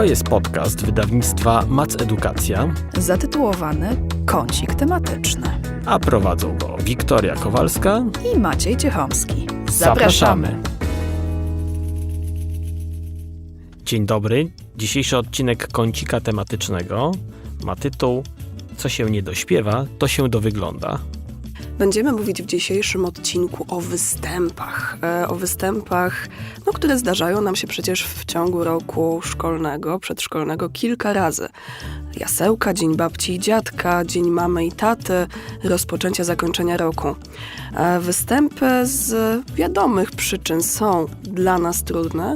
To jest podcast wydawnictwa Mac Edukacja, zatytułowany Kącik tematyczny. a prowadzą go Wiktoria Kowalska. I Maciej Ciechomski. Dzień dobry. Dzisiejszy odcinek kącika tematycznego ma tytuł Co się nie dośpiewa, to się dowygląda. Będziemy mówić w dzisiejszym odcinku o występach. E, o występach, no, które zdarzają nam się przecież w ciągu roku szkolnego, przedszkolnego kilka razy. Jasełka, Dzień Babci i Dziadka, Dzień Mamy i Taty, rozpoczęcie zakończenia roku. E, występy z wiadomych przyczyn są dla nas trudne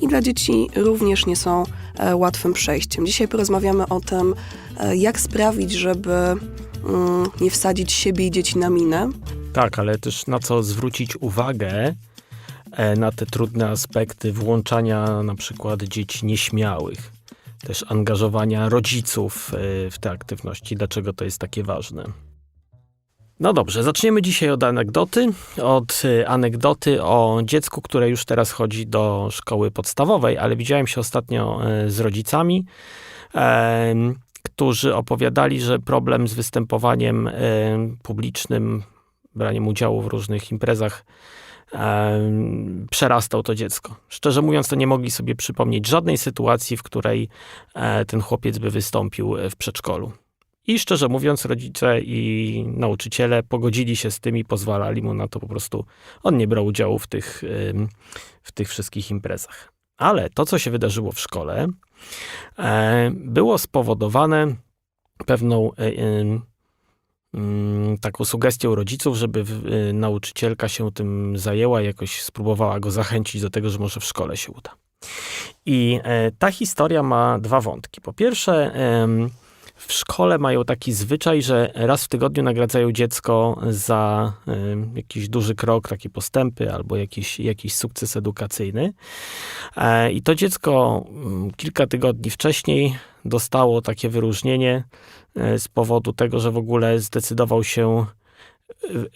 i dla dzieci również nie są e, łatwym przejściem. Dzisiaj porozmawiamy o tym, jak sprawić, żeby mm, nie wsadzić siebie i dzieci na minę. Tak, ale też na co zwrócić uwagę e, na te trudne aspekty włączania na przykład dzieci nieśmiałych, też angażowania rodziców e, w te aktywności. Dlaczego to jest takie ważne? No dobrze, zaczniemy dzisiaj od anegdoty. Od e, anegdoty o dziecku, które już teraz chodzi do szkoły podstawowej, ale widziałem się ostatnio z rodzicami, którzy opowiadali, że problem z występowaniem em, publicznym, braniem udziału w różnych imprezach em, przerastał to dziecko. Szczerze mówiąc, to nie mogli sobie przypomnieć żadnej sytuacji, w której e, ten chłopiec by wystąpił e, w przedszkolu. I szczerze mówiąc, rodzice i nauczyciele pogodzili się z tym i pozwalali mu na to po prostu. On nie brał udziału w tych, w tych wszystkich imprezach. Ale to, co się wydarzyło w szkole, e, było spowodowane pewną e, em, mm, taką sugestią rodziców, żeby nauczycielka się tym zajęła jakoś spróbowała go zachęcić do tego, że może w szkole się uda. I e, ta historia ma dwa wątki. Po pierwsze, w szkole mają taki zwyczaj, że raz w tygodniu nagradzają dziecko za em, jakiś duży krok, takie postępy albo jakiś, jakiś sukces edukacyjny. E, I to dziecko mm, kilka tygodni wcześniej dostało takie wyróżnienie e, z powodu tego, że w ogóle zdecydował się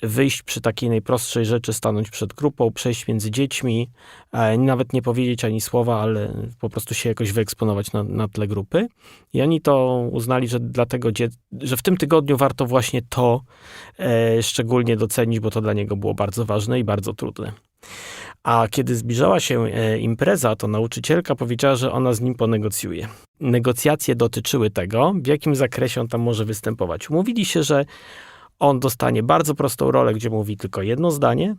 wyjść przy takiej najprostszej rzeczy, stanąć przed grupą, przejść między dziećmi, e, nawet nie powiedzieć ani słowa, ale po prostu się jakoś wyeksponować na, na tle grupy. I oni to uznali, że dlatego, że w tym tygodniu warto właśnie to e, szczególnie docenić, bo to dla niego było bardzo ważne i bardzo trudne. A kiedy zbliżała się e, impreza, to nauczycielka powiedziała, że ona z nim ponegocjuje. Negocjacje dotyczyły tego, w jakim zakresie on tam może występować. Umówili się, że on dostanie bardzo prostą rolę, gdzie mówi tylko jedno zdanie,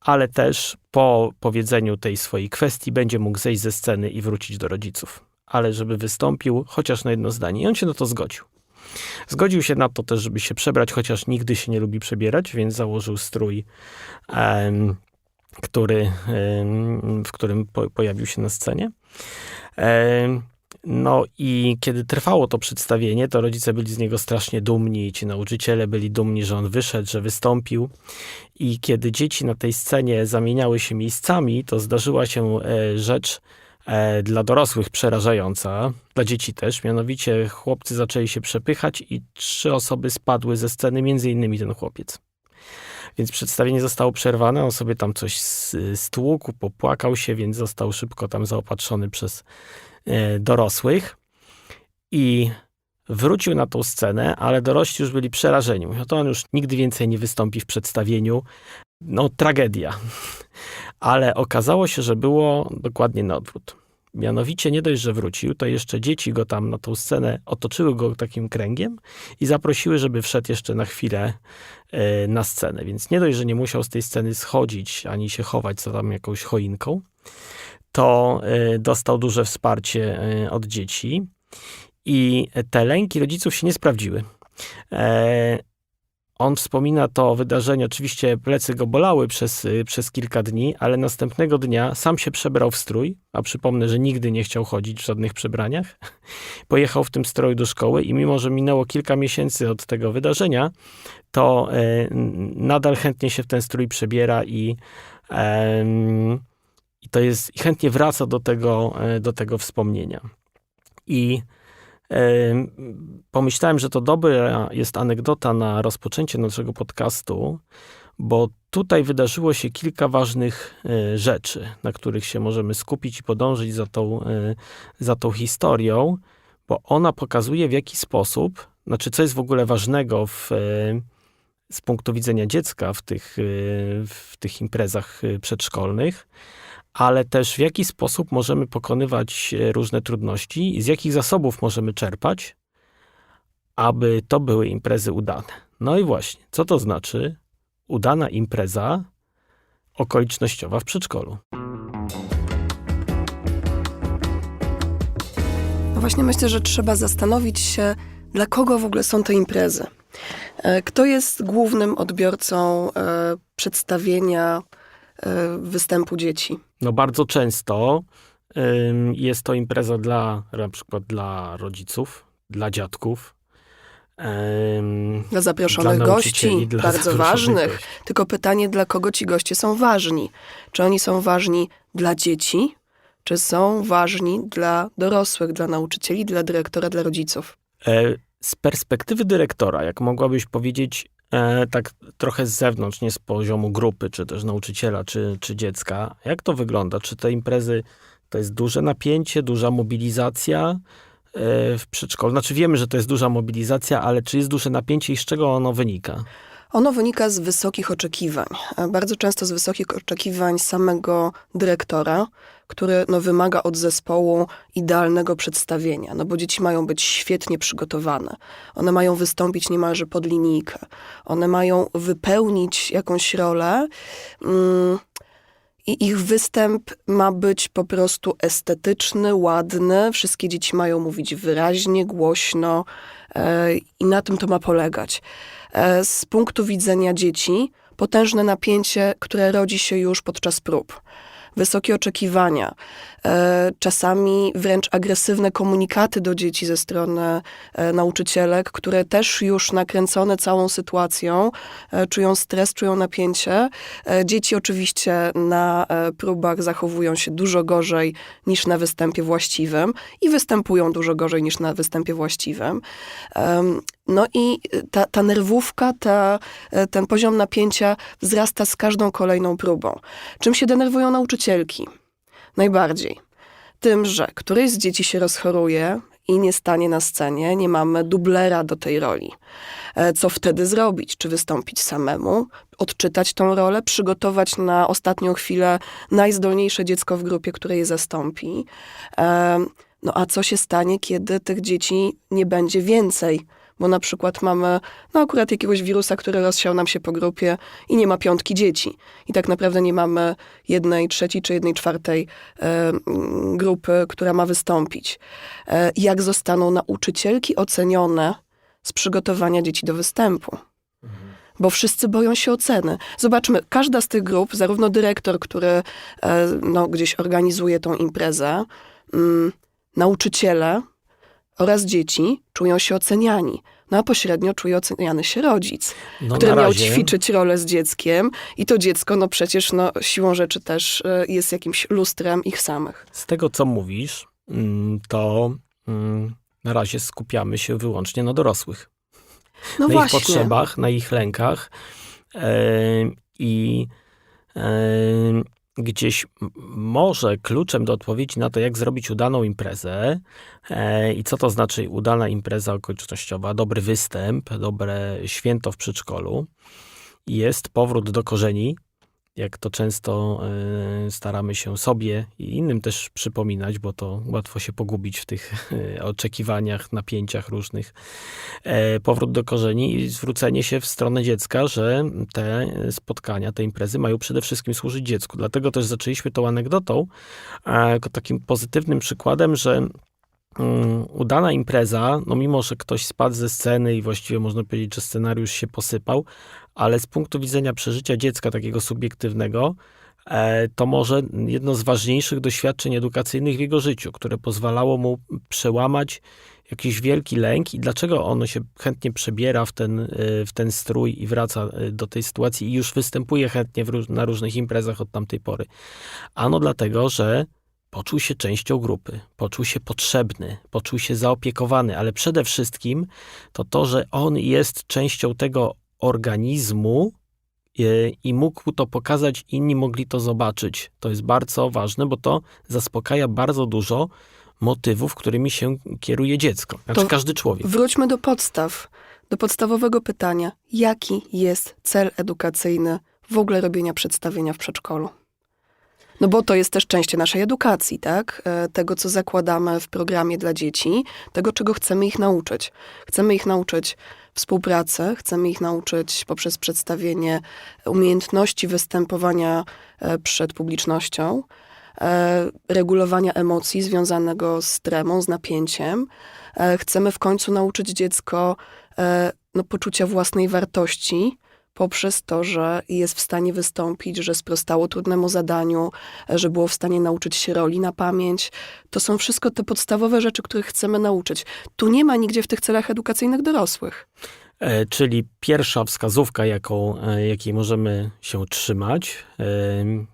ale też po powiedzeniu tej swojej kwestii będzie mógł zejść ze sceny i wrócić do rodziców. Ale żeby wystąpił chociaż na jedno zdanie. I on się na to zgodził. Zgodził się na to też, żeby się przebrać, chociaż nigdy się nie lubi przebierać, więc założył strój, em, który, em, w którym po, pojawił się na scenie. Em, no i kiedy trwało to przedstawienie, to rodzice byli z niego strasznie dumni, ci nauczyciele byli dumni, że on wyszedł, że wystąpił. I kiedy dzieci na tej scenie zamieniały się miejscami, to zdarzyła się e, rzecz e, dla dorosłych przerażająca, dla dzieci też. Mianowicie chłopcy zaczęli się przepychać i trzy osoby spadły ze sceny, między innymi ten chłopiec. Więc przedstawienie zostało przerwane, on sobie tam coś stłukł, popłakał się, więc został szybko tam zaopatrzony przez dorosłych i wrócił na tą scenę, ale dorośli już byli przerażeni. Mówią, to on już nigdy więcej nie wystąpi w przedstawieniu. No, tragedia. Ale okazało się, że było dokładnie na odwrót. Mianowicie nie dość, że wrócił, to jeszcze dzieci go tam na tą scenę otoczyły go takim kręgiem i zaprosiły, żeby wszedł jeszcze na chwilę e, na scenę. Więc nie dość, że nie musiał z tej sceny schodzić ani się chować za tam jakąś choinką, to e, dostał duże wsparcie e, od dzieci i te lęki rodziców się nie sprawdziły. E, On wspomina to wydarzenie, oczywiście plecy go bolały przez, y, przez kilka dni, ale następnego dnia sam się przebrał w strój, a przypomnę, że nigdy nie chciał chodzić w żadnych przebraniach. Pojechał w tym stroju do szkoły i mimo, że minęło kilka miesięcy od tego wydarzenia, to nadal chętnie się w ten strój przebiera i, i to jest, i chętnie wraca do tego, e, do tego wspomnienia. I em, pomyślałem, że to dobra jest anegdota na rozpoczęcie naszego podcastu, bo tutaj wydarzyło się kilka ważnych e, rzeczy, na których się możemy skupić i podążyć za tą, e, za tą historią, bo ona pokazuje w jaki sposób, znaczy co jest w ogóle ważnego w, e, z punktu widzenia dziecka w tych, e, w tych imprezach e, przedszkolnych, ale też w jaki sposób możemy pokonywać e, różne trudności i z jakich zasobów możemy czerpać, aby to były imprezy udane. No i właśnie, co to znaczy udana impreza okolicznościowa w przedszkolu? No właśnie myślę, że trzeba zastanowić się, dla kogo w ogóle są te imprezy. E, Kto jest głównym odbiorcą e, przedstawienia występu dzieci? No bardzo często jest to impreza dla, na przykład dla rodziców, dla dziadków, Dla zaproszonych dla gości, dla bardzo zaproszonych ważnych. gości. Tylko pytanie, dla kogo ci goście są ważni? Czy oni są ważni dla dzieci, czy są ważni dla dorosłych, dla nauczycieli, dla dyrektora, dla rodziców? E, Z perspektywy dyrektora, jak mogłabyś powiedzieć, e, tak trochę z zewnątrz, nie z poziomu grupy, czy też nauczyciela, czy, czy dziecka, jak to wygląda? Czy te imprezy to jest duże napięcie, duża mobilizacja e, w przedszkolu? Znaczy wiemy, że to jest duża mobilizacja, ale czy jest duże napięcie i z czego ono wynika? Ono wynika z wysokich oczekiwań. A Bardzo często z wysokich oczekiwań samego dyrektora, który no, wymaga od zespołu idealnego przedstawienia, no bo dzieci mają być świetnie przygotowane. One mają wystąpić niemalże pod linijkę. One mają wypełnić jakąś rolę. Mm, i ich występ ma być po prostu estetyczny, ładny. Wszystkie dzieci mają mówić wyraźnie, głośno e, i na tym to ma polegać. E, z punktu widzenia dzieci, potężne napięcie, które rodzi się już podczas prób. Wysokie oczekiwania, e, czasami wręcz agresywne komunikaty do dzieci ze strony e, nauczycielek, które też już nakręcone całą sytuacją e, czują stres, czują napięcie. Dzieci oczywiście na próbach zachowują się dużo gorzej niż na występie właściwym i występują dużo gorzej niż na występie właściwym. No i ta, ta nerwówka, ta, e, ten poziom napięcia wzrasta z każdą kolejną próbą. Czym się denerwują nauczycielki? Najbardziej. Tym, że któryś z dzieci się rozchoruje i nie stanie na scenie, nie mamy dublera do tej roli. E, Co wtedy zrobić? Czy wystąpić samemu, odczytać tą rolę, przygotować na ostatnią chwilę najzdolniejsze dziecko w grupie, które je zastąpi? E, No a co się stanie, kiedy tych dzieci nie będzie więcej? Bo na przykład mamy, no akurat jakiegoś wirusa, który rozsiał nam się po grupie i nie ma piątki dzieci. I tak naprawdę nie mamy jednej trzeciej czy jednej czwartej e, mm, grupy, która ma wystąpić. E, jak zostaną nauczycielki ocenione z przygotowania dzieci do występu? Bo wszyscy boją się oceny. Zobaczmy, każda z tych grup, zarówno dyrektor, który e, no, gdzieś organizuje tą imprezę, mm, nauczyciele oraz dzieci czują się oceniani. No a pośrednio czuje oceniany się rodzic, No, który miał razie- ćwiczyć rolę z dzieckiem i to dziecko, no przecież no, siłą rzeczy też e, jest jakimś lustrem ich samych. Z tego, co mówisz, mm, to mm, na razie skupiamy się wyłącznie na dorosłych. No na właśnie. ich potrzebach, na ich lękach e, i e, gdzieś może kluczem do odpowiedzi na to, jak zrobić udaną imprezę e, i co to znaczy udana impreza okolicznościowa, dobry występ, dobre święto w przedszkolu, jest powrót do korzeni, jak to często e, staramy się sobie i innym też przypominać, bo to łatwo się pogubić w tych e, oczekiwaniach, napięciach różnych. E, powrót do korzeni i zwrócenie się w stronę dziecka, że te spotkania, te imprezy mają przede wszystkim służyć dziecku. Dlatego też zaczęliśmy tą anegdotą takim pozytywnym przykładem, że udana impreza, no mimo, że ktoś spadł ze sceny i właściwie można powiedzieć, że scenariusz się posypał, ale z punktu widzenia przeżycia dziecka takiego subiektywnego, e, to może jedno z ważniejszych doświadczeń edukacyjnych w jego życiu, które pozwalało mu przełamać jakiś wielki lęk i dlaczego on się chętnie przebiera w ten, e, w ten strój i wraca e, do tej sytuacji i już występuje chętnie w, na różnych imprezach od tamtej pory. Ano dlatego, że poczuł się częścią grupy, poczuł się potrzebny, poczuł się zaopiekowany, ale przede wszystkim to to, że on jest częścią tego organizmu y, i mógł to pokazać, inni mogli to zobaczyć. To jest bardzo ważne, bo to zaspokaja bardzo dużo motywów, którymi się kieruje dziecko, znaczy To każdy człowiek. Wróćmy do podstaw, do podstawowego pytania. Jaki jest cel edukacyjny w ogóle robienia przedstawienia w przedszkolu? No bo to jest też część naszej edukacji, tak? E, Tego, co zakładamy w programie dla dzieci, tego, czego chcemy ich nauczyć. Chcemy ich nauczyć współpracy, chcemy ich nauczyć poprzez przedstawienie umiejętności występowania e, przed publicznością, e, regulowania emocji związanego z tremą, z napięciem. Chcemy w końcu nauczyć dziecko no, poczucia własnej wartości poprzez to, że jest w stanie wystąpić, że sprostało trudnemu zadaniu, że było w stanie nauczyć się roli na pamięć. To są wszystko te podstawowe rzeczy, których chcemy nauczyć. Tu nie ma nigdzie w tych celach edukacyjnych dorosłych. E, Czyli pierwsza wskazówka, jaką, e, jakiej możemy się trzymać, e,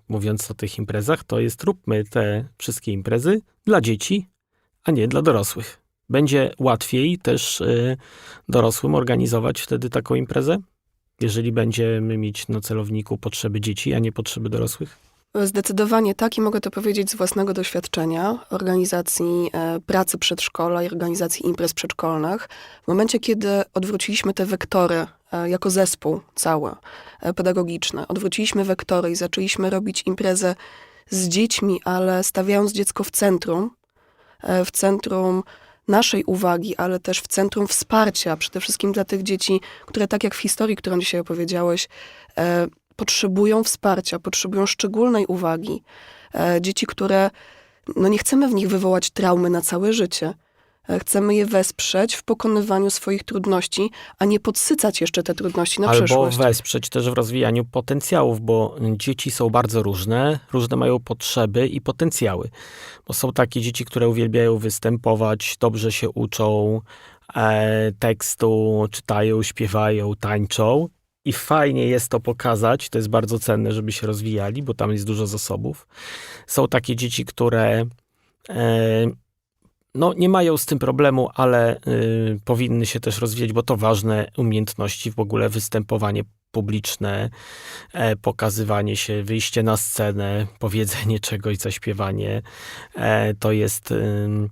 mówiąc o tych imprezach, to jest róbmy te wszystkie imprezy dla dzieci, a nie dla dorosłych. Będzie łatwiej też dorosłym organizować wtedy taką imprezę, jeżeli będziemy mieć na celowniku potrzeby dzieci, a nie potrzeby dorosłych. Zdecydowanie tak i mogę to powiedzieć z własnego doświadczenia organizacji e, pracy przedszkola i organizacji imprez przedszkolnych. W momencie, kiedy odwróciliśmy te wektory e, jako zespół cały e, pedagogiczny, odwróciliśmy wektory i zaczęliśmy robić imprezę z dziećmi, ale stawiając dziecko w centrum, w centrum naszej uwagi, ale też w centrum wsparcia, przede wszystkim dla tych dzieci, które tak jak w historii, którą dzisiaj opowiedziałeś, e, potrzebują wsparcia, potrzebują szczególnej uwagi. E, dzieci, które no nie chcemy w nich wywołać traumy na całe życie. Chcemy je wesprzeć w pokonywaniu swoich trudności, a nie podsycać jeszcze te trudności na Albo przyszłość. wesprzeć też w rozwijaniu potencjałów, bo dzieci są bardzo różne, różne mają potrzeby i potencjały. Bo są takie dzieci, które uwielbiają występować, dobrze się uczą e, tekstu, czytają, śpiewają, tańczą. I fajnie jest to pokazać, to jest bardzo cenne, żeby się rozwijali, bo tam jest dużo zasobów. Są takie dzieci, które e, no, nie mają z tym problemu, ale y, powinny się też rozwijać, bo to ważne umiejętności w ogóle występowanie publiczne, e, pokazywanie się, wyjście na scenę, powiedzenie czegoś, zaśpiewanie. E, to jest. ym,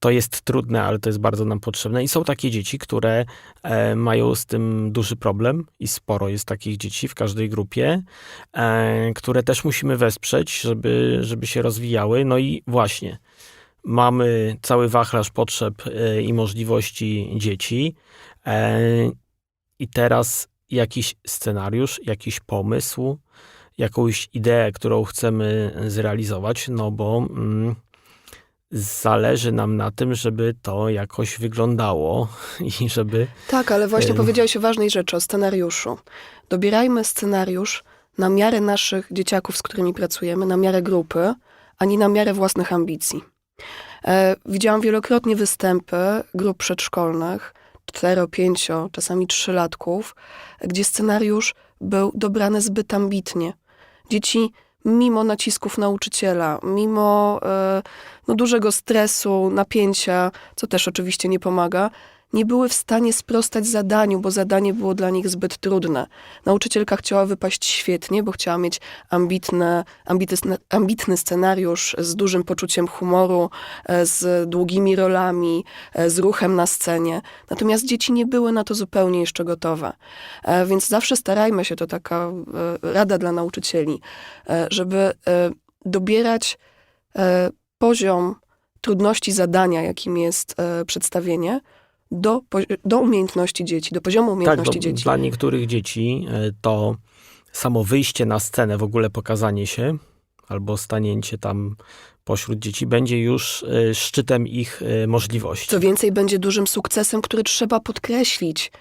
to jest trudne, ale to jest bardzo nam potrzebne. I są takie dzieci, które e, mają z tym duży problem, i sporo jest takich dzieci w każdej grupie, e, które też musimy wesprzeć, żeby, żeby się rozwijały. No i właśnie, mamy cały wachlarz potrzeb e, i możliwości dzieci. E, I teraz jakiś scenariusz, jakiś pomysł, jakąś ideę, którą chcemy zrealizować, no bo mm, zależy nam na tym, żeby to jakoś wyglądało i żeby. Tak, ale właśnie Ym. powiedziałeś o ważnej rzeczy, o scenariuszu. Dobierajmy scenariusz na miarę naszych dzieciaków, z którymi pracujemy, na miarę grupy, a nie na miarę własnych ambicji. E, widziałam wielokrotnie występy grup przedszkolnych, cztero, pięcio, czasami trzylatków, gdzie scenariusz był dobrany zbyt ambitnie. Dzieci mimo nacisków nauczyciela, mimo e, no, dużego stresu, napięcia, co też oczywiście nie pomaga, nie były w stanie sprostać zadaniu, bo zadanie było dla nich zbyt trudne. Nauczycielka chciała wypaść świetnie, bo chciała mieć ambitne, ambitny, ambitny scenariusz z dużym poczuciem humoru, e, z długimi rolami, e, z ruchem na scenie. Natomiast dzieci nie były na to zupełnie jeszcze gotowe. E, Więc zawsze starajmy się, to taka rada dla nauczycieli, żeby dobierać poziom trudności zadania, jakim jest przedstawienie, do, do umiejętności dzieci, do poziomu Tak, umiejętności no, dzieci. dla niektórych dzieci e, to samo wyjście na scenę, w ogóle pokazanie się, albo stanięcie tam pośród dzieci, będzie już e, szczytem ich e, możliwości. Co więcej, będzie dużym sukcesem, który trzeba podkreślić.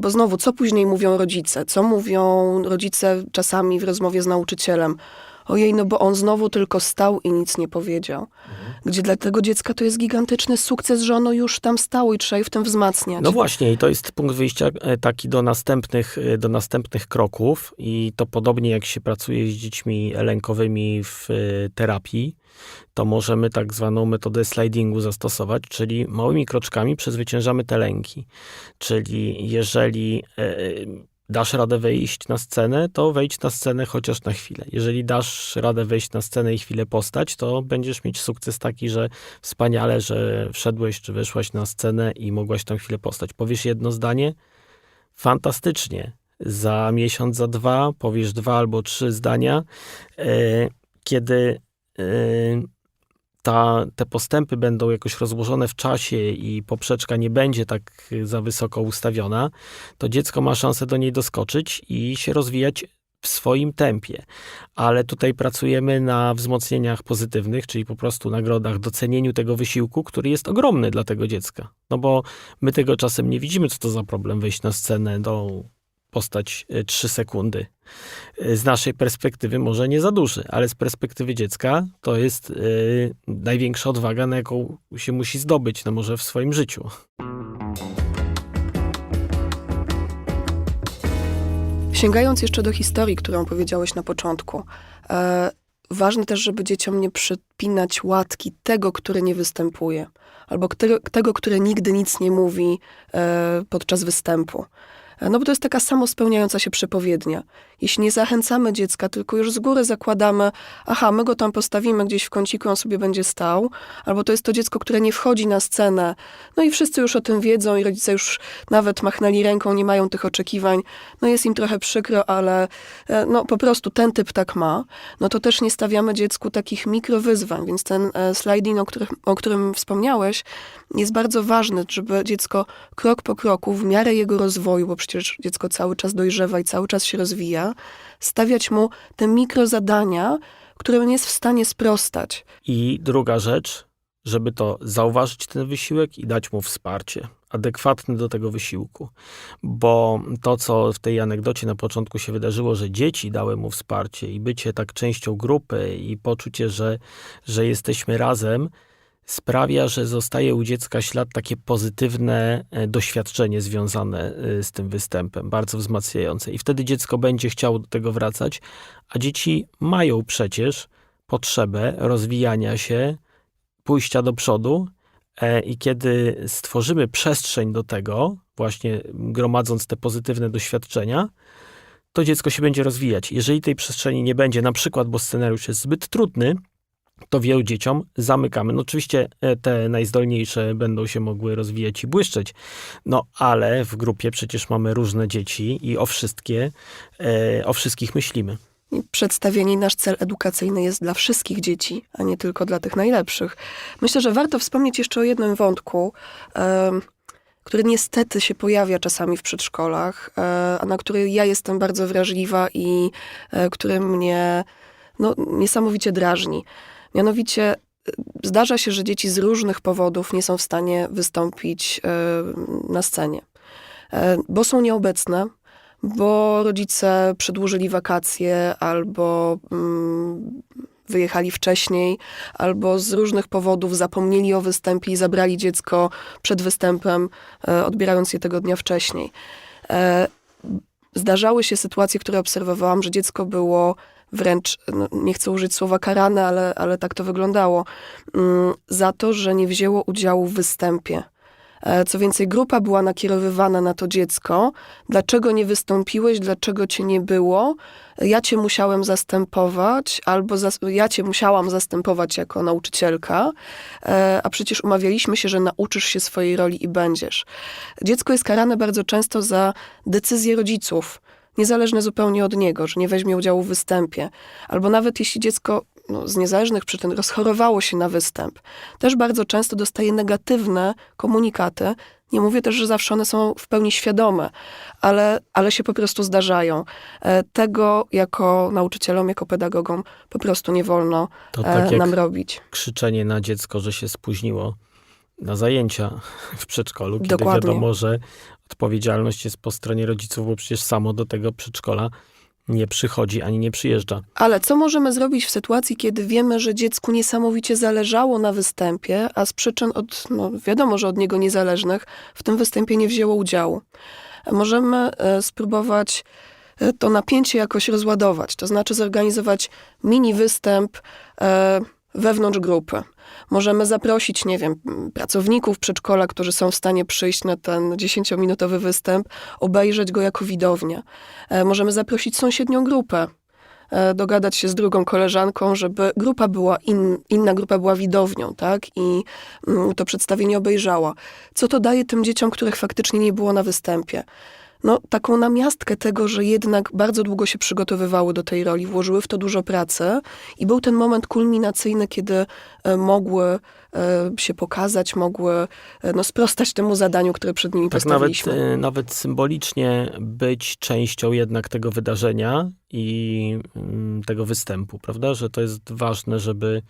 Bo znowu, co później mówią rodzice? Co mówią rodzice czasami w rozmowie z nauczycielem? Ojej, no bo on znowu tylko stał i nic nie powiedział. Gdzie dla tego dziecka to jest gigantyczny sukces, że ono już tam stało i trzeba je w tym wzmacniać. No właśnie, i to jest punkt wyjścia e, taki do następnych, e, do następnych kroków. I to podobnie jak się pracuje z dziećmi lękowymi w e, terapii, to możemy tak zwaną metodę slidingu zastosować, czyli małymi kroczkami przezwyciężamy te lęki. Czyli jeżeli dasz radę wejść na scenę, to wejdź na scenę chociaż na chwilę. Jeżeli dasz radę wejść na scenę i chwilę postać, to będziesz mieć sukces taki, że wspaniale, że wszedłeś czy weszłaś na scenę i mogłaś tam chwilę postać. Powiesz jedno zdanie, fantastycznie. Za miesiąc, za dwa powiesz dwa albo trzy zdania, e, kiedy e, ta, te postępy będą jakoś rozłożone w czasie i poprzeczka nie będzie tak za wysoko ustawiona, to dziecko ma szansę do niej doskoczyć i się rozwijać w swoim tempie. Ale tutaj pracujemy na wzmocnieniach pozytywnych, czyli po prostu nagrodach, docenieniu tego wysiłku, który jest ogromny dla tego dziecka. No bo my tego czasem nie widzimy, co to za problem wejść na scenę, do postać 3 sekundy. Y, Z naszej perspektywy może nie za duży, ale z perspektywy dziecka to jest y, największa odwaga, na jaką się musi zdobyć, no może w swoim życiu. Sięgając jeszcze do historii, którą powiedziałeś na początku, e, ważne też, żeby dzieciom nie przypinać łatki tego, który nie występuje, albo tego, który nigdy nic nie mówi e, podczas występu. E, No bo to jest taka samospełniająca się przepowiednia. Jeśli nie zachęcamy dziecka, tylko już z góry zakładamy, aha, my go tam postawimy gdzieś w kąciku, on sobie będzie stał, albo to jest to dziecko, które nie wchodzi na scenę, no i wszyscy już o tym wiedzą i rodzice już nawet machnęli ręką, nie mają tych oczekiwań, no jest im trochę przykro, ale e, no po prostu ten typ tak ma, no to też nie stawiamy dziecku takich mikrowyzwań, więc ten e, sliding, o, których, o którym wspomniałeś, jest bardzo ważny, żeby dziecko krok po kroku, w miarę jego rozwoju, bo przecież dziecko cały czas dojrzewa i cały czas się rozwija, stawiać mu te mikrozadania, którym nie jest w stanie sprostać. I druga rzecz, żeby to zauważyć ten wysiłek i dać mu wsparcie adekwatne do tego wysiłku. Bo to, co w tej anegdocie na początku się wydarzyło, że dzieci dały mu wsparcie i bycie tak częścią grupy i poczucie, że, że jesteśmy razem, sprawia, że zostaje u dziecka ślad takie pozytywne e, doświadczenie związane e, z tym występem, bardzo wzmacniające. I wtedy dziecko będzie chciało do tego wracać, a dzieci mają przecież potrzebę rozwijania się, pójścia do przodu. e, I kiedy stworzymy przestrzeń do tego, właśnie gromadząc te pozytywne doświadczenia, to dziecko się będzie rozwijać. Jeżeli tej przestrzeni nie będzie, na przykład, bo scenariusz jest zbyt trudny, to wielu dzieciom zamykamy. No oczywiście e, te najzdolniejsze będą się mogły rozwijać i błyszczeć, no ale w grupie przecież mamy różne dzieci i o wszystkie, e, o wszystkich myślimy. Przedstawienie nasz cel edukacyjny jest dla wszystkich dzieci, a nie tylko dla tych najlepszych. Myślę, że warto wspomnieć jeszcze o jednym wątku, który niestety się pojawia czasami w przedszkolach, e, a na który ja jestem bardzo wrażliwa i który mnie no, niesamowicie drażni. Mianowicie e, zdarza się, że dzieci z różnych powodów nie są w stanie wystąpić e, na scenie, E, bo są nieobecne, bo rodzice przedłużyli wakacje albo mm, wyjechali wcześniej, albo z różnych powodów zapomnieli o występie i zabrali dziecko przed występem, e, odbierając je tego dnia wcześniej. E, zdarzały się sytuacje, które obserwowałam, że dziecko było wręcz, no, nie chcę użyć słowa karane, ale, ale tak to wyglądało, mm, za to, że nie wzięło udziału w występie. E, Co więcej, grupa była nakierowywana na to dziecko. Dlaczego nie wystąpiłeś, dlaczego cię nie było? Ja cię musiałem zastępować, albo zas- ja cię musiałam zastępować jako nauczycielka, e, a przecież umawialiśmy się, że nauczysz się swojej roli i będziesz. Dziecko jest karane bardzo często za decyzje rodziców, niezależne zupełnie od niego, że nie weźmie udziału w występie. Albo nawet jeśli dziecko no, z niezależnych przyczyn rozchorowało się na występ, też bardzo często dostaje negatywne komunikaty. Nie mówię też, że zawsze one są w pełni świadome, ale, ale się po prostu zdarzają. E, Tego jako nauczycielom, jako pedagogom po prostu nie wolno To e, tak nam robić. krzyczenie na dziecko, że się spóźniło na zajęcia w przedszkolu, kiedy Dokładnie. wiadomo, że odpowiedzialność jest po stronie rodziców, bo przecież samo do tego przedszkola nie przychodzi ani nie przyjeżdża. Ale co możemy zrobić w sytuacji, kiedy wiemy, że dziecku niesamowicie zależało na występie, a z przyczyn od, no wiadomo, że od niego niezależnych, w tym występie nie wzięło udziału? Możemy e, spróbować e, to napięcie jakoś rozładować, to znaczy zorganizować mini występ e, wewnątrz grupy. Możemy zaprosić, nie wiem, pracowników przedszkola, którzy są w stanie przyjść na ten 10-minutowy występ, obejrzeć go jako widownię. E, Możemy zaprosić sąsiednią grupę, e, dogadać się z drugą koleżanką, żeby grupa była in, inna grupa była widownią, tak? I mm, to przedstawienie obejrzała. Co to daje tym dzieciom, których faktycznie nie było na występie? No, taką namiastkę tego, że jednak bardzo długo się przygotowywały do tej roli, włożyły w to dużo pracy i był ten moment kulminacyjny, kiedy e, mogły e, się pokazać, mogły e, no, sprostać temu zadaniu, które przed nimi Tak nawet, postawiliśmy. e, nawet symbolicznie być częścią jednak tego wydarzenia i mm, tego występu, prawda? Że to jest ważne, żeby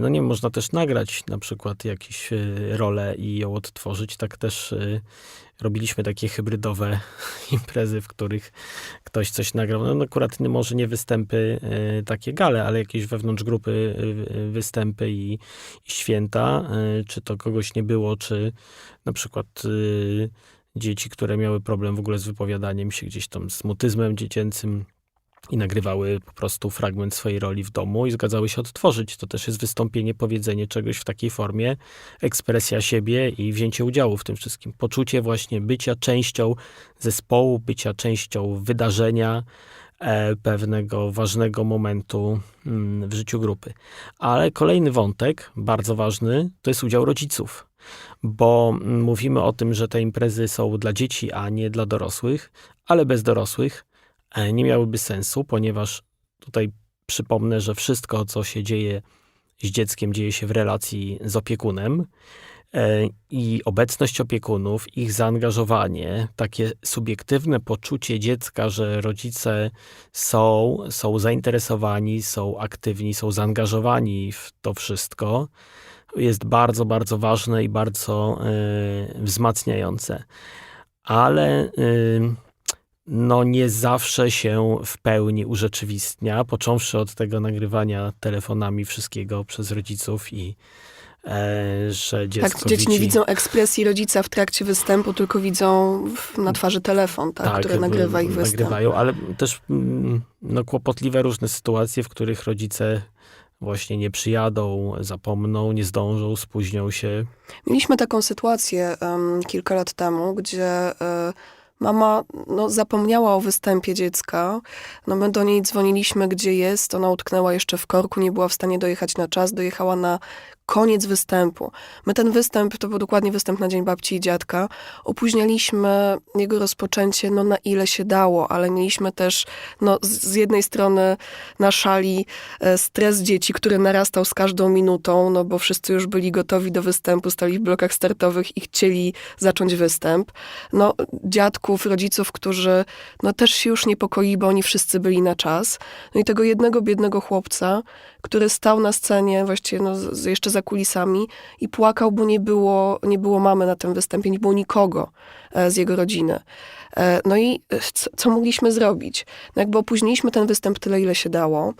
no nie można też nagrać na przykład jakąś e, rolę i ją odtworzyć. Tak też e, robiliśmy takie hybrydowe imprezy, w których ktoś coś nagrał. No akurat nie- może nie występy e, takie gale, ale jakieś wewnątrz grupy e, występy i, święta. e, Czy to kogoś nie było, czy na przykład dzieci, które miały problem w ogóle z wypowiadaniem się gdzieś tam z mutyzmem dziecięcym i nagrywały po prostu fragment swojej roli w domu i zgadzały się odtworzyć. To też jest wystąpienie, powiedzenie czegoś w takiej formie, ekspresja siebie i wzięcie udziału w tym wszystkim. Poczucie właśnie bycia częścią zespołu, bycia częścią wydarzenia, e, pewnego ważnego momentu mm, w życiu grupy. Ale kolejny wątek, bardzo ważny, to jest udział rodziców bo mm, mówimy o tym, że te imprezy są dla dzieci, a nie dla dorosłych, ale bez dorosłych nie miałyby sensu, ponieważ tutaj przypomnę, że wszystko, co się dzieje z dzieckiem, dzieje się w relacji z opiekunem. E, I obecność opiekunów, ich zaangażowanie, takie subiektywne poczucie dziecka, że rodzice są, są zainteresowani, są aktywni, są zaangażowani w to wszystko, jest bardzo, bardzo ważne i bardzo y, wzmacniające. Ale y, no nie zawsze się w pełni urzeczywistnia, począwszy od tego nagrywania telefonami wszystkiego przez rodziców i e, że dziecko Tak, dzieci nie widzą ekspresji rodzica w trakcie występu, tylko widzą na twarzy telefon, tak, który jakby nagrywa ich występ. Nagrywają, ale też mm, no, kłopotliwe różne sytuacje, w których rodzice właśnie nie przyjadą, zapomną, nie zdążą, spóźnią się. Mieliśmy taką sytuację em, kilka lat temu, gdzie e, mama no, zapomniała o występie dziecka. No, my do niej dzwoniliśmy, gdzie jest. Ona utknęła jeszcze w korku, nie była w stanie dojechać na czas. Dojechała na koniec występu. My ten występ, to był dokładnie występ na Dzień Babci i Dziadka, opóźnialiśmy jego rozpoczęcie no, na ile się dało, ale mieliśmy też no, z, jednej strony na szali e, stres dzieci, który narastał z każdą minutą, no bo wszyscy już byli gotowi do występu, stali w blokach startowych i chcieli zacząć występ. No, dziadków, rodziców, którzy no, też się już niepokoili, bo oni wszyscy byli na czas. No i tego jednego biednego chłopca, który stał na scenie właściwie no, z, jeszcze za kulisami i płakał, bo nie było, nie było mamy na tym występie, nie było nikogo e, z jego rodziny. E, No i e, co, co mogliśmy zrobić? No jakby opóźniliśmy ten występ tyle, ile się dało.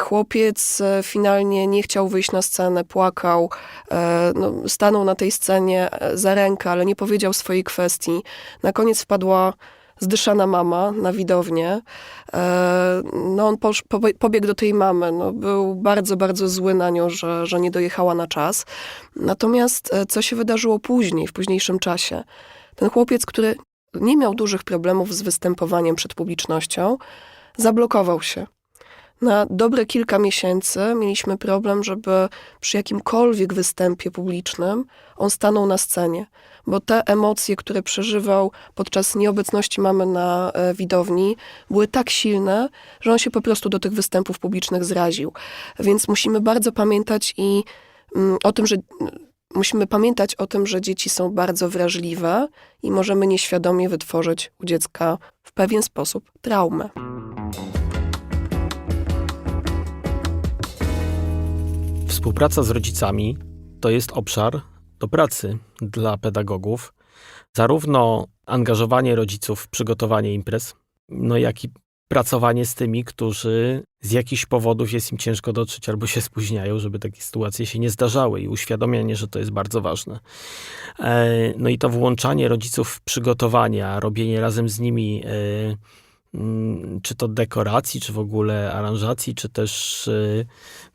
Chłopiec finalnie nie chciał wyjść na scenę, płakał, no, stanął na tej scenie za rękę, ale nie powiedział swojej kwestii. Na koniec wpadła zdyszana mama na widownię. E, No on pobiegł do tej mamy. No, był bardzo, bardzo zły na nią, że, że nie dojechała na czas. Natomiast e, co się wydarzyło później, w późniejszym czasie? Ten chłopiec, który nie miał dużych problemów z występowaniem przed publicznością, zablokował się. Na dobre kilka miesięcy mieliśmy problem, żeby przy jakimkolwiek występie publicznym on stanął na scenie, bo te emocje, które przeżywał podczas nieobecności mamy na e, widowni, były tak silne, że on się po prostu do tych występów publicznych zraził. Więc musimy bardzo pamiętać i mm, o tym, że musimy pamiętać o tym, że dzieci są bardzo wrażliwe i możemy nieświadomie wytworzyć u dziecka w pewien sposób traumę. Współpraca z rodzicami to jest obszar do pracy dla pedagogów. Zarówno angażowanie rodziców w przygotowanie imprez, no jak i pracowanie z tymi, którzy z jakichś powodów jest im ciężko dotrzeć albo się spóźniają, żeby takie sytuacje się nie zdarzały i uświadomienie, że to jest bardzo ważne. E, No i to włączanie rodziców w przygotowania, robienie razem z nimi e, czy to dekoracji, czy w ogóle aranżacji, czy też y,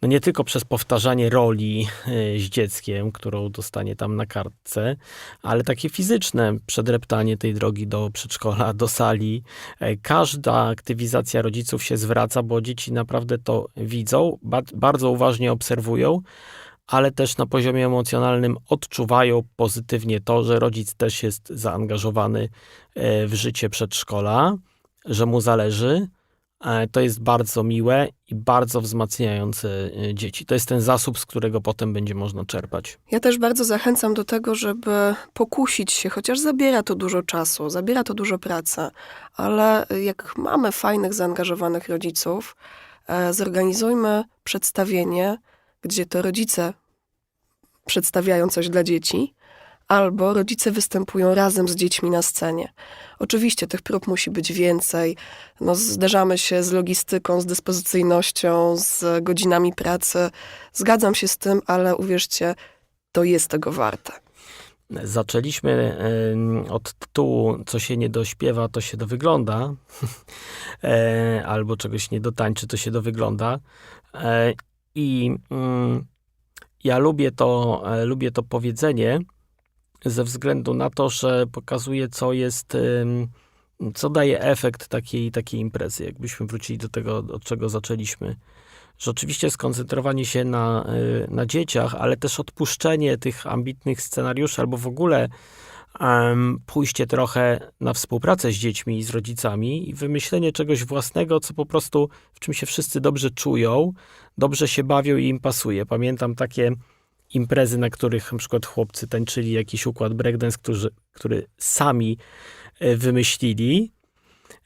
no nie tylko przez powtarzanie roli y, z dzieckiem, którą dostanie tam na kartce, ale takie fizyczne przedreptanie tej drogi do przedszkola, do sali. E, Każda aktywizacja rodziców się zwraca, bo dzieci naprawdę to widzą, ba- bardzo uważnie obserwują, ale też na poziomie emocjonalnym odczuwają pozytywnie to, że rodzic też jest zaangażowany e, w życie przedszkola, że mu zależy. E, To jest bardzo miłe i bardzo wzmacniające e, dzieci. To jest ten zasób, z którego potem będzie można czerpać. Ja też bardzo zachęcam do tego, żeby pokusić się, chociaż zabiera to dużo czasu, zabiera to dużo pracy, ale jak mamy fajnych, zaangażowanych rodziców, e, zorganizujmy przedstawienie, gdzie to rodzice przedstawiają coś dla dzieci, albo rodzice występują razem z dziećmi na scenie. Oczywiście tych prób musi być więcej. No, zderzamy się z logistyką, z dyspozycyjnością, z godzinami pracy. Zgadzam się z tym, ale uwierzcie, to jest tego warte. Zaczęliśmy od tytułu, co się nie dośpiewa, to się dowygląda, e, albo czegoś nie dotańczy, to się dowygląda. E, I mm, ja lubię to, e, lubię to powiedzenie ze względu na to, że pokazuje, co jest, co daje efekt takiej, takiej imprezy. Jakbyśmy wrócili do tego, od czego zaczęliśmy. Że oczywiście skoncentrowanie się na, y, na dzieciach, ale też odpuszczenie tych ambitnych scenariuszy, albo w ogóle em, pójście trochę na współpracę z dziećmi i z rodzicami i wymyślenie czegoś własnego, co po prostu w czym się wszyscy dobrze czują, dobrze się bawią i im pasuje. Pamiętam takie imprezy, na których na przykład chłopcy tańczyli jakiś układ breakdance, którzy, który sami e, wymyślili.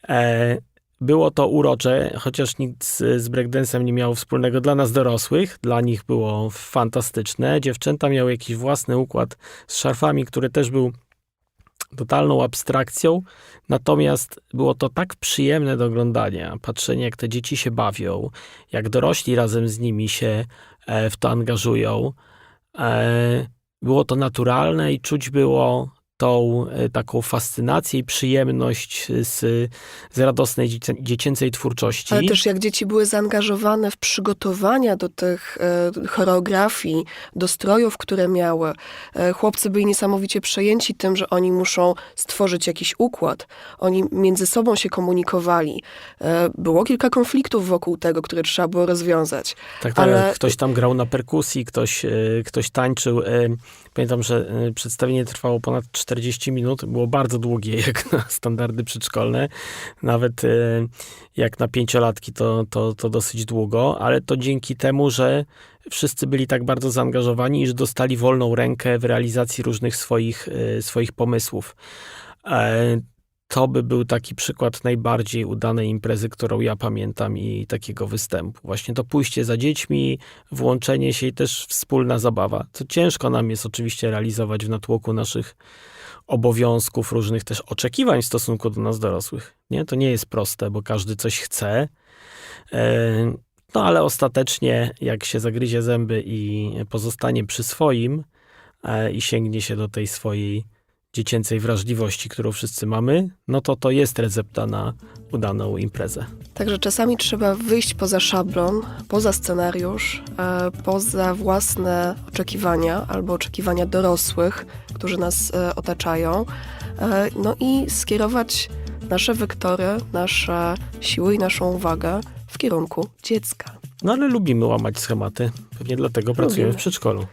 E, było to urocze, chociaż nic z z breakdance'em nie miało wspólnego dla nas dorosłych. Dla nich było fantastyczne. Dziewczęta miały jakiś własny układ z szarfami, który też był totalną abstrakcją. Natomiast było to tak przyjemne do oglądania. Patrzenie, jak te dzieci się bawią, jak dorośli razem z nimi się e, w to angażują. E, Było to naturalne i czuć było tą e, taką fascynację i przyjemność z, z radosnej dziecię, dziecięcej twórczości. Ale też jak dzieci były zaangażowane w przygotowania do tych e, choreografii, do strojów, które miały. E, chłopcy byli niesamowicie przejęci tym, że oni muszą stworzyć jakiś układ. Oni między sobą się komunikowali. E, było kilka konfliktów wokół tego, które trzeba było rozwiązać. Tak, tak. Ale- Ktoś tam grał na perkusji, ktoś, e, ktoś tańczył. E, Pamiętam, że e, przedstawienie trwało ponad 40 minut. Było bardzo długie, jak na standardy przedszkolne. Nawet e, jak na pięciolatki to, to, to dosyć długo, ale to dzięki temu, że wszyscy byli tak bardzo zaangażowani, iż dostali wolną rękę w realizacji różnych swoich, e, swoich pomysłów. E, to by był taki przykład najbardziej udanej imprezy, którą ja pamiętam i takiego występu. Właśnie to pójście za dziećmi, włączenie się i też wspólna zabawa. To ciężko nam jest oczywiście realizować w natłoku naszych obowiązków, różnych też oczekiwań w stosunku do nas dorosłych. Nie? To nie jest proste, bo każdy coś chce. E, No ale ostatecznie, jak się zagryzie zęby i pozostanie przy swoim e, i sięgnie się do tej swojej dziecięcej wrażliwości, którą wszyscy mamy, no to to jest recepta na udaną imprezę. Także czasami trzeba wyjść poza szablon, poza scenariusz, e, poza własne oczekiwania albo oczekiwania dorosłych, którzy nas e, otaczają, e, no i skierować nasze wektory, nasze siły i naszą uwagę w kierunku dziecka. No ale lubimy łamać schematy. Pewnie dlatego pracujemy w Lubimy. przedszkolu.